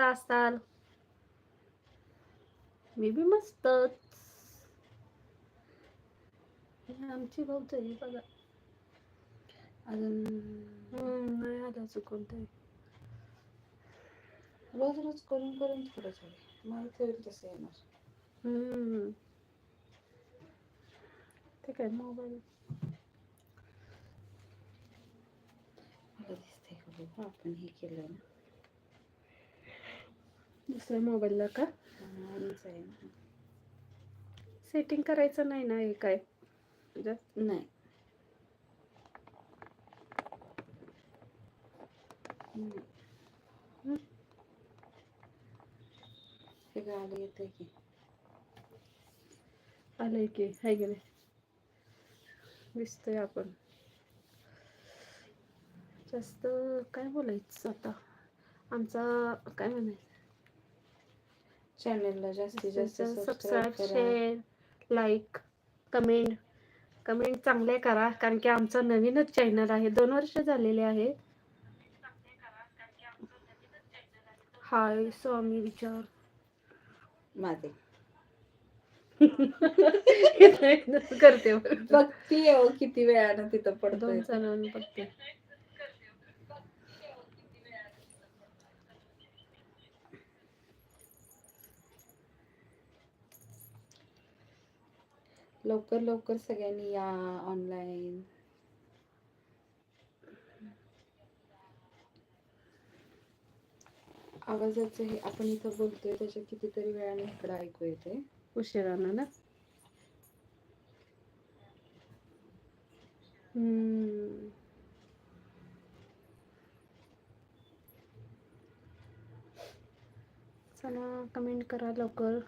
कसा असताल मी बी मस्तच. आमची भाऊच आहे बघा. अजून नाही आला चुकून तरी रोज रोज करून करून थोडं थोडं. माहिती होईल तसं येणार. ते काय मोबाईल? मला दिसतंय आपण हे केलं ना. दुसऱ्या मोबाईलला का? सेटिंग करायचं नाही ना हे काय? जास्त नाही. हे गाडी येते की. आलंय की हाय की नाही? दिसतोय आपण. जास्त काय बोलायचं आता? आमचा काय म्हणायचं? चॅनलला जास्तीत जास्त सबस्क्राईब सबस्क्राईब करा. शेअर लाईक कमेंट कमेंट चांगले करा कारण की आमचं नवीनच चॅनल आहे. दोन वर्ष झालेले आहे. हाय स्वामी विचार. माझे करते. बघतीये हो किती वेळानं तिथं जणांनी बघते. लवकर लवकर सगळ्यांनी या ऑनलाईन आवाजाचं हे आपण इथं बोलतोय त्याच्या कितीतरी वेळाने इकडं ऐकू येते उशिरानं ना? हम्म. चला कमेंट करा लवकर.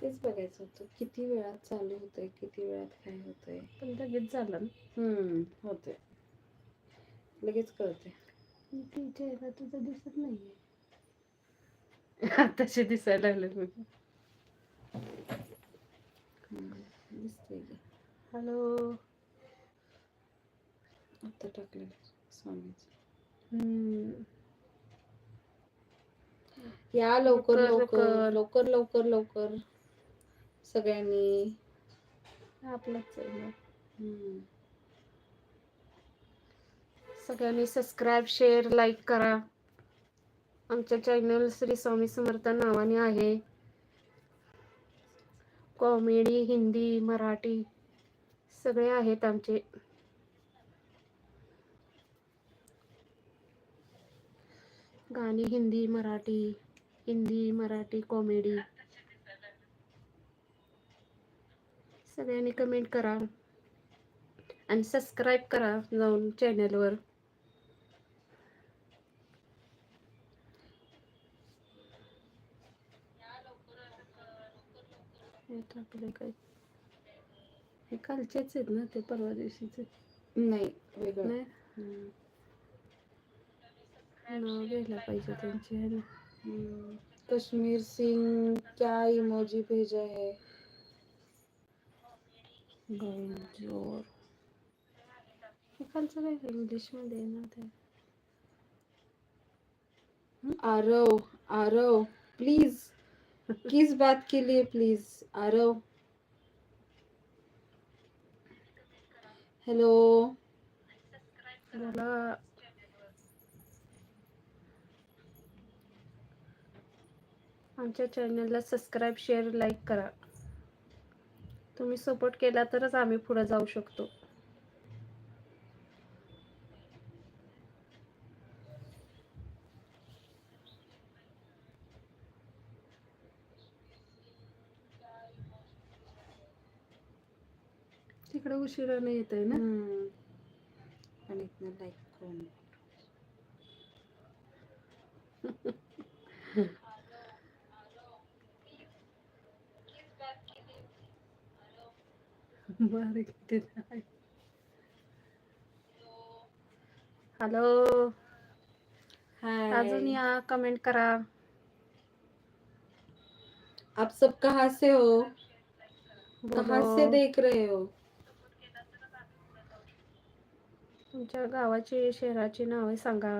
तेच बघायचं होतं. किती वेळात चालू होतंय किती वेळात काय होतंय? पण लगेच झालं ना. हम्म होतंय. लगेच कळते चेहरा तुझा दिसत नाहीये. आताशी दिसायला लागले मी दिसतंय की. हॅलो. आता टाकलेलं स्वामीच. हम्म. या लवकर, लवकर. लवकर लवकर लवकर. सगळ्यांनी. आपलंच आहे. सगळ्यांनी सबस्क्राईब शेअर लाईक करा. आमच्या चॅनल श्री स्वामी समर्थ नावाने आहे. कॉमेडी हिंदी मराठी सगळे आहेत आमचे. गाणी हिंदी मराठी हिंदी मराठी कॉमेडी सगळ्यांनी कमेंट करा. आणि सबस्क्राईब करा जाऊन चॅनलवर काय? हे कालचेच आहेत ना ते परवा दिवशीचे? नाही वेगळं. नाव घ्यायला पाहिजे त्यांचे है ना. कश्मीर सिंग क्या इमोजी भेजा है गंजोर हे काय ना ते आरव आरव प्लीज किस बात के लिए प्लीज आरव हेलो आमच्या चॅनलला सबस्क्राईब शेअर लाईक करा. तुम्ही सपोर्ट केला तरच आम्ही पुढे जाऊ शकतो. तिकडे उशिराने येत आहे ना. आणि इथनं लाईक करून. बारीक ते. हॅलो. हाय. अजून या कमेंट करा. आप सब कहाँ से हो? कहाँ से. देख रहे हो? तुमच्या गावाची शहराची नावे सांगा.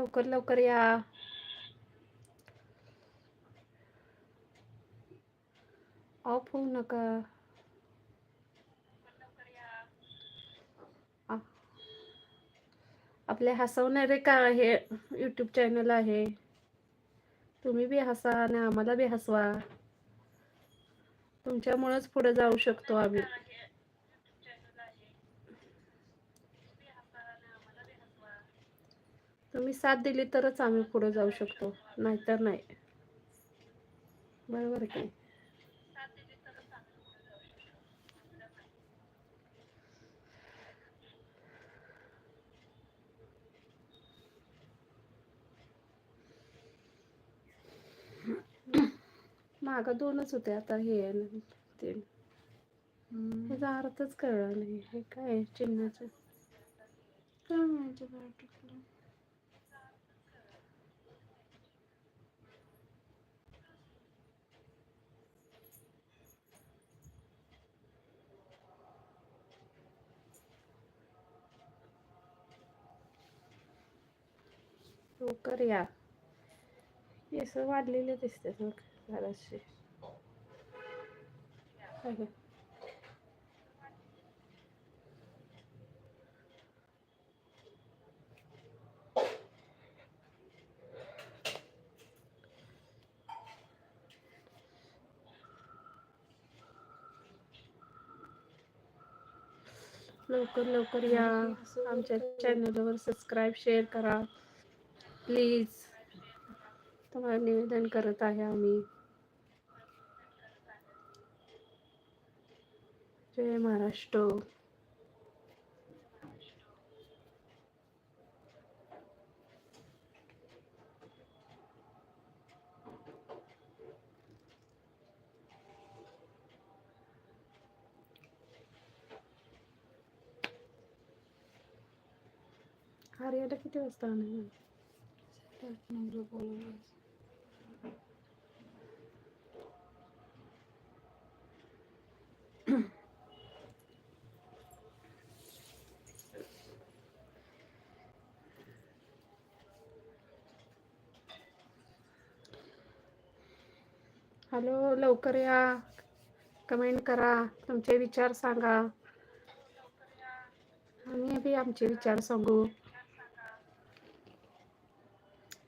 लवकर लवकर या. ऑफ होऊ नका. आपले हसवणारे का हे यूट्यूब चॅनल आहे? तुम्ही बी हसा आणि आम्हाला बी हसवा. तुमच्यामुळेच पुढे जाऊ शकतो आम्ही. तुम्ही साथ दिली तरच आम्ही पुढे जाऊ शकतो. नाहीतर नाही. बरोबर आहे की माग दोनच होते आता हे ते. त्याचा अर्थच कळला नाही. हे काय आहे? चिन्हाचं. लवकर या केस वाढलेले दिसते मग जराशे. लवकर लवकर या. आमच्या चॅनलवर सबस्क्राईब शेअर करा. प्लीज. तुम्हाला निवेदन करत आहे आम्ही. जय महाराष्ट्र. आर्याला किती वाजता आणणार आठ नऊला बोलवलं. हॅलो लवकर या. कमेंट करा. तुमचे विचार सांगा. आम्ही आमचे विचार सांगू.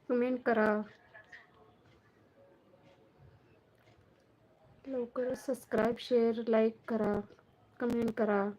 कमेंट करा. लवकर सबस्क्राईब शेअर लाईक करा. कमेंट करा.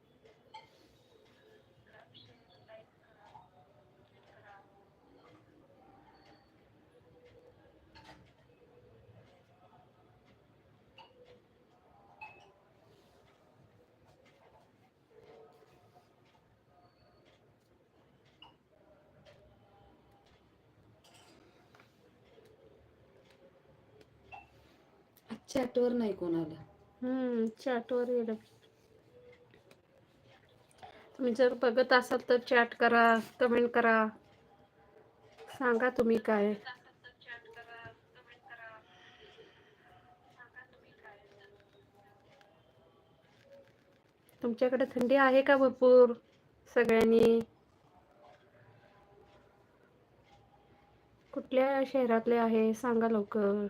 चॅटवर नाही कोणाला. हम्म चॅटवर येलं तुम्ही जर बघत असाल तर चॅट करा कमेंट करा. सांगा तुम्ही काय. तुमच्याकडे थंडी आहे का भरपूर सगळ्यांनी? कुठल्या शहरातले आहे? सांगा लवकर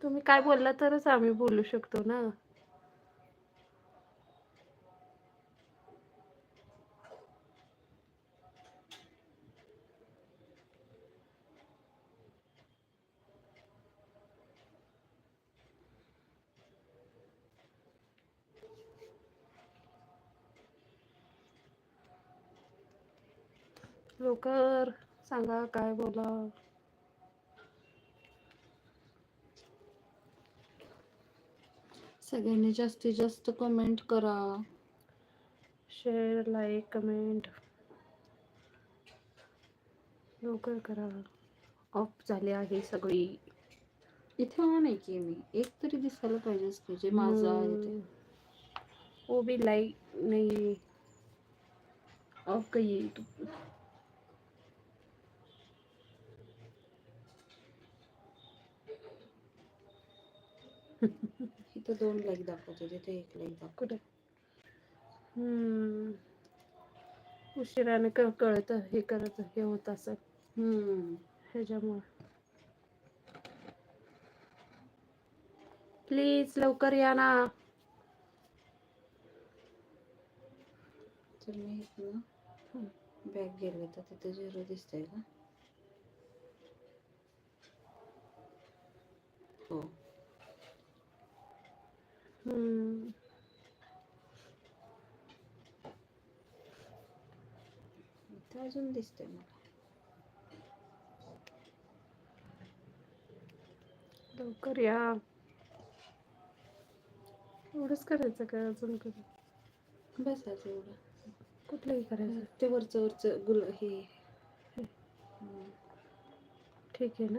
तुम्ही काय बोलला तरच आम्ही बोलू शकतो ना? लवकर सांगा काय बोला सगळ्यांनी जास्तीत जास्त कमेंट करा. शेअर लाईक कमेंट लवकर करा. ऑफ़ झाली आहे सगळी. इथे ऑन आहे की मी? एक तरी दिसायला पाहिजेच की जे माझं आहे ते. हम्म. वो भी लाइक नहीं. ऑफ़ गई तो- इथं दोन लाईक दाखवते तिथे एक लाईक दाखवते कुठे? उशिराने क- कळत हे करत हे होत हम्म. ह्याच्यामुळं. प्लीज लवकर या ना. तर मी इथनं. बॅग गेले तर तिथे झिरो दिसतंय का हो. हम्म. अजून दिसतंय मला लवकर या. एवढंच करायचं का अजून कधी? बसायचं एवढं. कुठलंही करायचं. ते वरचं वरचं गुल हे. ठीक आहे ना?